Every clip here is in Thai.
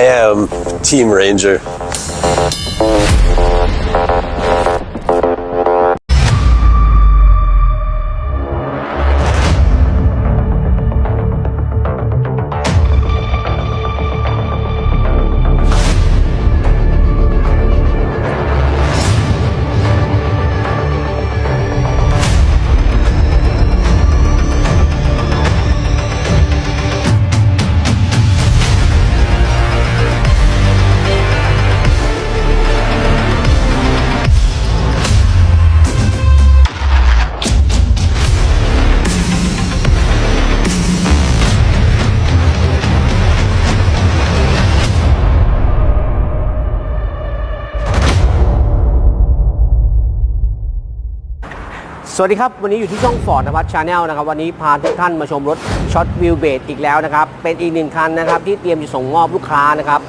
I am Team Ranger. วัสดีครับ วันนี้อยู่ที่ช่องฟอร์ดนวัดชาแนลนะครับ วันนี้พาทุกท่านมาชมรถช็อตวิวเบดอีกแล้วนะครับ เป็นอีกหนึ่งคันนะครับที่เตรียมจะส่งมอบลูกค้านะครับ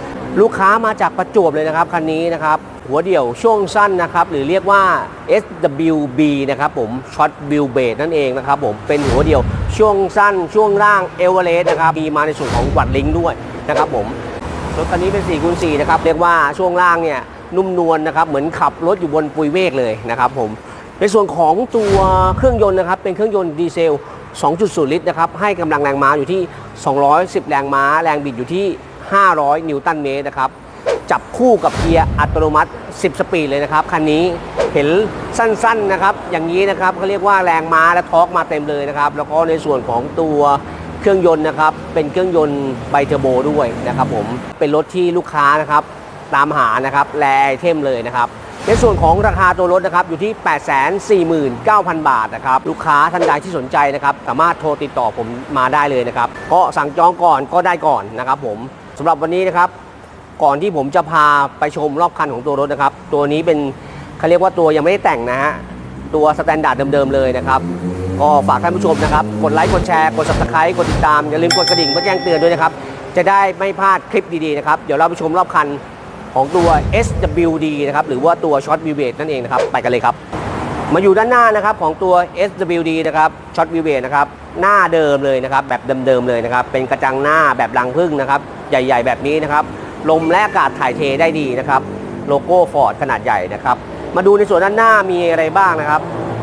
ลูกค้ามาจากประจวบเลยนะครับคันนี้นะครับ หัวเดี่ยวช่วงสั้นนะครับ หรือเรียกว่า SWB นะครับผมช็อตวิวเบดนั่นเองนะครับผมเป็นหัวเดี่ยวช่วงสั้น ช่วงล่างเอเวอเรสต์นะครับมีมาในส่วนของวัดลิงด้วยนะครับผมรถคันนี้เป็น4คูณ4นะครับเรียกว่าช่วงล่างเนี่ยนุ่มนวลนะครับเหมือนขับรถอยู่บนปุยเมฆเลยนะครับผม ในส่วนของตัวเครื่องยนต์นะครับ เป็นเครื่องยนต์ดีเซล 2.0 ลิตรนะครับ ให้กำลังแรงม้าอยู่ที่ 210 แรงม้า แรงบิดอยู่ที่ 500 นิวตันเมตรนะครับ จับคู่กับเกียร์อัตโนมัติ 10 สปีดเลยนะครับ คันนี้เห็นสั้นๆนะครับ อย่างนี้นะครับเขาเรียกว่าแรงม้าและทอร์กมาเต็มเลยนะครับ แล้วก็ในส่วนของตัวเครื่องยนต์นะครับ เป็นเครื่องยนต์ไบเทอร์โบด้วยนะครับผม เป็นรถที่ลูกค้านะครับ ตามหานะครับ แลไอเทมเลยนะครับ ในส่วนของราคาตัวรถนะครับอยู่ที่ 849,000 บาทนะครับลูกค้าท่านใดที่สนใจนะครับสามารถโทรติดต่อผมมาได้เลยนะครับก็สั่งจองก่อนก็ได้ก่อนนะครับผมสำหรับวันนี้นะครับก่อนที่ผมจะพาไปชมรอบคันของตัวรถนะครับตัวนี้เป็นเขาเรียกว่าตัวยังไม่ได้แต่งนะฮะตัวสแตนดาร์ดเดิมๆเลยนะครับก็ฝากท่านผู้ชมนะครับ กดไลค์กดแชร์กด subscribe กดติดตามอย่าลืมกดกระดิ่งเพื่อแจ้งเตือนด้วยนะครับจะได้ไม่พลาดคลิปดีๆนะครับเดี๋ยวเราไปชมรอบคัน ของตัว SWD นะครับหรือว่าตัว Short w h e e l b a s e นั่นเองนะครับไปกันเลยครับ มาอยู่ด้านหน้านะครับของตัว SWD นะครับ Short w h e e l b a s e นะครับหน้าเดิมเลยนะครับแบบเดิมๆเลยนะครับเป็นกระจังหน้าแบบรังพึ่งนะครับใหญ่ ๆ แบบนี้นะครับลมและอากาศถ่ายเทได้ดีนะครับโลโก้ Ford ขนาดใหญ่นะครับมาดูในส่วนด้านหน้ามีอะไรบ้างนะครับ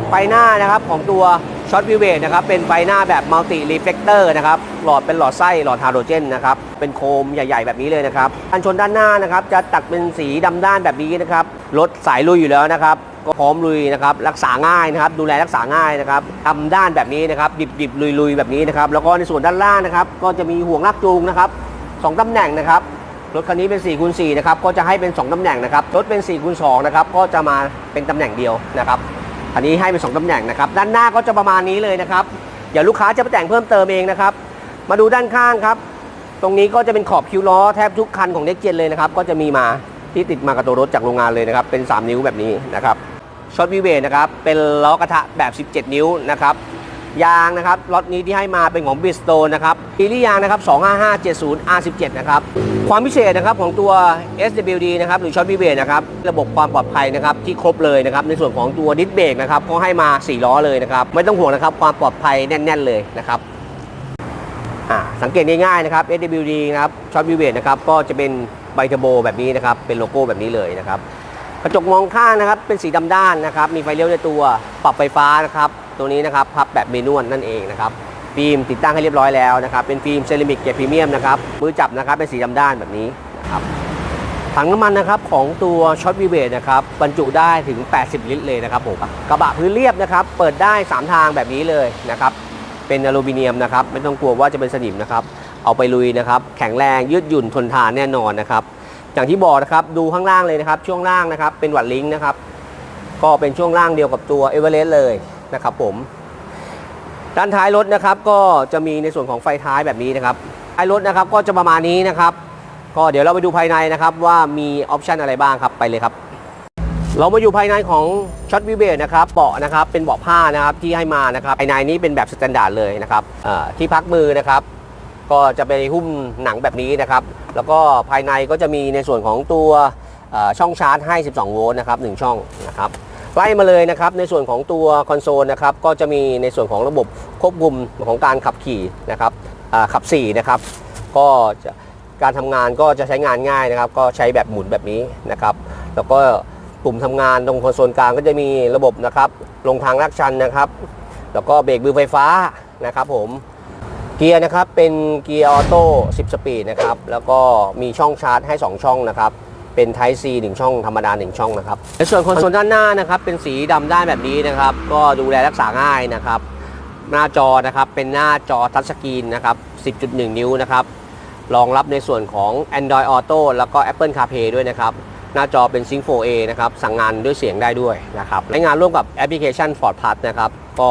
ไฟหน้านะครับของตัว ช็อตวิวเวกนะครับเป็นไฟหน้าแบบมัลติรีเฟล c เตอร์นะครับหลอดเป็นหลอดไส้หลอดฮาโดรเจนนะครับเป็นโคมใหญ่ๆ แบบนี้เลยนะครับกันชนด้านหน้านะครับจะตัดเป็นสีดำด้านแบบนี้นะครับรถสายลุยอยู่แล้วนะครับก็พร้อมลุยนะครับรักษาง่ายนะครับดูแลรักษาง่ายนะครับทำด้านแบบนี้นะครับดิบๆลุยๆแบบนี้นะครับแล้วก็ในส่วนด้านล่างนะครับก็จะมีห่วงลากจูงนะครับสองตำแหน่งนะครับรถคันนี้เป็น4คูณ4นะครับก็จะให้เป็น 2ตำแหน่งนะครับรถเป็น4คูณ2นะครับก็จะมาเป็นตำแหน่งเดียวนะครับ คันนี้ให้เป็นสองตำแหน่งนะครับด้านหน้าก็จะประมาณนี้เลยนะครับเดี๋ยวลูกค้าจะไปแต่งเพิ่มเติมเองนะครับ มาดูด้านข้างครับ ตรงนี้ก็จะเป็นขอบคิวล้อแทบทุกคันของเด็กเจนเลยนะครับก็จะมีมาที่ติดมากับตัวรถจากโรงงานเลยนะครับเป็น 3 นิ้วแบบนี้นะครับช็อตวิเวนะครับเป็นล้อกระทะแบบ 17 นิ้วนะครับ ยางนะครับล็อตนี้ที่ให้มาเป็นของ Bridgestone นะครับซีรีส์ยางนะครับ 25570 R17 นะครับ ความพิเศษนะครับของตัว SWD นะครับหรือช็อตวิเวนะครับ ระบบความปลอดภัยนะครับที่ครบเลยนะครับ ในส่วนของตัวดิสเบรกนะครับก็ให้มา 4 ล้อเลยนะครับ ไม่ต้องห่วงนะครับ ความปลอดภัยแน่น ๆ เลยนะครับสังเกตง่ายๆนะครับ SWD นะครับช็อตวิเวนะครับก็จะเป็นไบเทอร์โบแบบนี้นะครับเป็นโลโก้แบบนี้เลยนะครับ กระจกมองข้างนะครับเป็นสีดำด้านนะครับ มีไฟเลี้ยวในตัวปรับไฟฟ้านะครับ ตัวนี้นะครับพับแบบเมนวลนั่นเองนะครับฟิล์มติดตั้งให้เรียบร้อยแล้วนะครับ เป็นฟิล์มเซรามิกเกรดพรีเมียมนะครับมือจับนะครับเป็นสีดำด้านแบบนี้นะครับถังน้ำมันนะครับของตัวช็อตวีเวทนะครับบรรจุได้ถึง 80 ลิตรเลยนะครับผมกระบะพื้นเรียบนะครับ เปิดได้ 3 ทางแบบนี้เลยนะครับเป็นอลูมิเนียมนะครับ ไม่ต้องกลัวว่าจะเป็นสนิมนะครับ เอาไปลุยนะครับ แข็งแรงยืดหยุ่นทนทานแน่นอนนะครับ อย่างที่บอกนะครับดูข้างล่างเลยนะครับ ช่วงล่างนะครับ เป็นวัดลิงก์นะครับ ก็เป็นช่วงล่างเดียวกับตัวเอเวอเรสต์เลยนะครับ ผม ด้านท้ายรถนะครับ ก็จะมีในส่วนของไฟท้ายแบบนี้นะครับท้ายรถนะครับก็จะประมาณนี้นะครับ ก็เดี๋ยวเราไปดูภายในนะครับ ว่ามีออปชันอะไรบ้างครับไปเลยครับ เรามาอยู่ภายในของช็อตวิเบตนะครับเบาะนะครับเป็นเบาะผ้านะครับที่ให้มานะครับภายในนี้เป็นแบบสแตนดาร์ดเลยนะครับที่พักมือนะครับ ก็จะไปหุ้มหนังแบบนี้นะครับ แล้วก็ภายในก็จะมีในส่วนของตัวช่องชาร์จให้ 12 โวลต์นะครับ1ช่องนะครับไล่มาเลยนะครับในส่วนของตัวคอนโซลนะครับก็จะมีในส่วนของระบบควบคุมของการขับขี่นะครับขับ4นะครับก็การทำงานก็จะใช้งานง่ายนะครับ ก็ใช้แบบหมุนแบบนี้นะครับ แล้วก็ปุ่มทำงานตรงคอนโซลกลางก็จะมีระบบนะครับลงทางลากชันนะครับ แล้วก็เบรกมือไฟฟ้านะครับผม เกียร์นะครับเป็นเกียร์ออโต้ 10 สปีดนะครับ แล้วก็มีช่องชาร์จให้ 2 ช่องนะครับ เป็น Type C 1 ช่องธรรมดา 1 ช่องนะครับ ในส่วนคอนโซลด้านหน้านะครับเป็นสีดำด้านแบบนี้นะครับ ก็ดูแลรักษาง่ายนะครับ หน้าจอนะครับเป็นหน้าจอทัชสกรีนนะครับ 10.1 นิ้วนะครับ รองรับในส่วนของ Android Auto แล้วก็ Apple CarPlay ด้วยนะครับ หน้าจอเป็น Sync 4A นะครับ สั่งงานด้วยเสียงได้ด้วยนะครับใช้งานร่วมกับแอปพลิเคชัน Ford Plus นะครับ ก็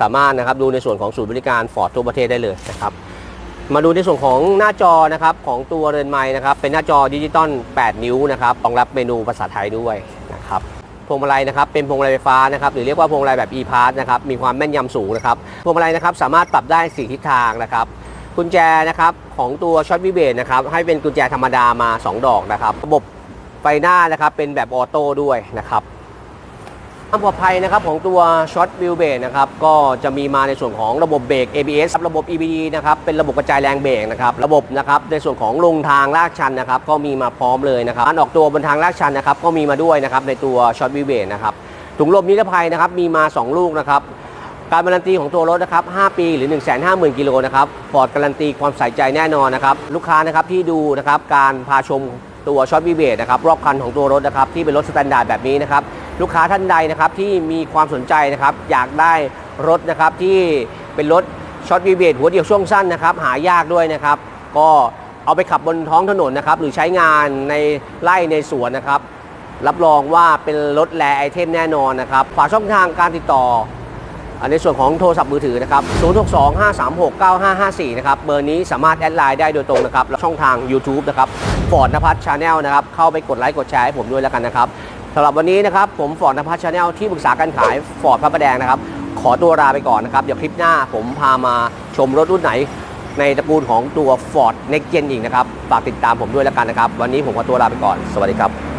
สามารถนะครับดูในส่วนของศูนย์บริการ Ford ทั่วประเทศได้เลยนะครับมาดูในส่วนของหน้าจอนะครับของตัวเรือนไม้นะครับเป็นหน้าจอดิจิตอล 8 นิ้วนะครับรองรับเมนูภาษาไทยด้วยนะครับพวงมาลัยนะครับเป็นพวงมาลัยไฟฟ้านะครับหรือเรียกว่าพวงมาลัยแบบ e-pass นะครับมีความแม่นยำสูงนะครับพวงมาลัยนะครับสามารถปรับได้สี่ทิศทางนะครับกุญแจนะครับของตัวช็อตวิเบตนะครับให้เป็นกุญแจธรรมดามา 2 ดอกนะครับระบบไฟหน้านะครับเป็นแบบออโต้ด้วยนะครับ ความปลอดภัยนะครับของตัวช็อตวิวเบรนะครับก็จะมีมาในส่วนของระบบเบรก ABS ครับระบบ EBD นะครับเป็นระบบกระจายแรงเบรกนะครับระบบนะครับในส่วนของลงทางลากชันนะครับก็มีมาพร้อมเลยนะครับการออกตัวบนทางลากชันนะครับก็มีมาด้วยนะครับในตัวช็อตวิวเบรนะครับถุงลมนิรภัยนะครับมีมา 2 ลูกนะครับการการันตีของตัวรถนะครับ 5 ปีหรือ 150,000 กิโลนะครับฟอร์ดการันตีความใส่ใจแน่นอนนะครับลูกค้านะครับที่ดูนะครับการพาชมตัวช็อตวีเบทนะครับรอบคันของตัวรถนะครับที่เป็นรถสแตนดาร์ดแบบนี้นะครับ ลูกค้าท่านใดนะครับที่มีความสนใจนะครับอยากได้รถนะครับที่เป็นรถช็อตวีเบทหัวเดียวช่วงสั้นนะครับหายากด้วยนะครับ ก็เอาไปขับบนท้องถนนนะครับหรือใช้งานในไร่ในสวนนะครับ รับรองว่าเป็นรถแรไอเทมแน่นอนนะครับฝากช่องทางการติดต่ออในส่วนของโทรศัพท์มือถือนะครับ 062-536-9554 นะครับ เบอร์นี้สามารถแอดไลน์ได้โดยตรงนะครับและช่องทาง YouTube นะครับฟอร์ดนภัทรชาแนลนะครับ เข้าไปกดไลค์กดแชร์ให้ผมด้วยแล้วกันนะครับ สำหรับวันนี้นะครับผมฟอร์ดนภัสชาแนลที่ปรึกษาการขายฟอร์ดพระประแดงนะครับ ขอตัวลาไปก่อนนะครับ เดี๋ยวคลิปหน้าผมพามาชมรถรุ่นไหน ในตระกูลของตัว Ford Next Gen อีกนะครับ ฝากติดตามผมด้วยแล้วกันนะครับ วันนี้ผมขอตัวลาไปก่อน สวัสดีครับ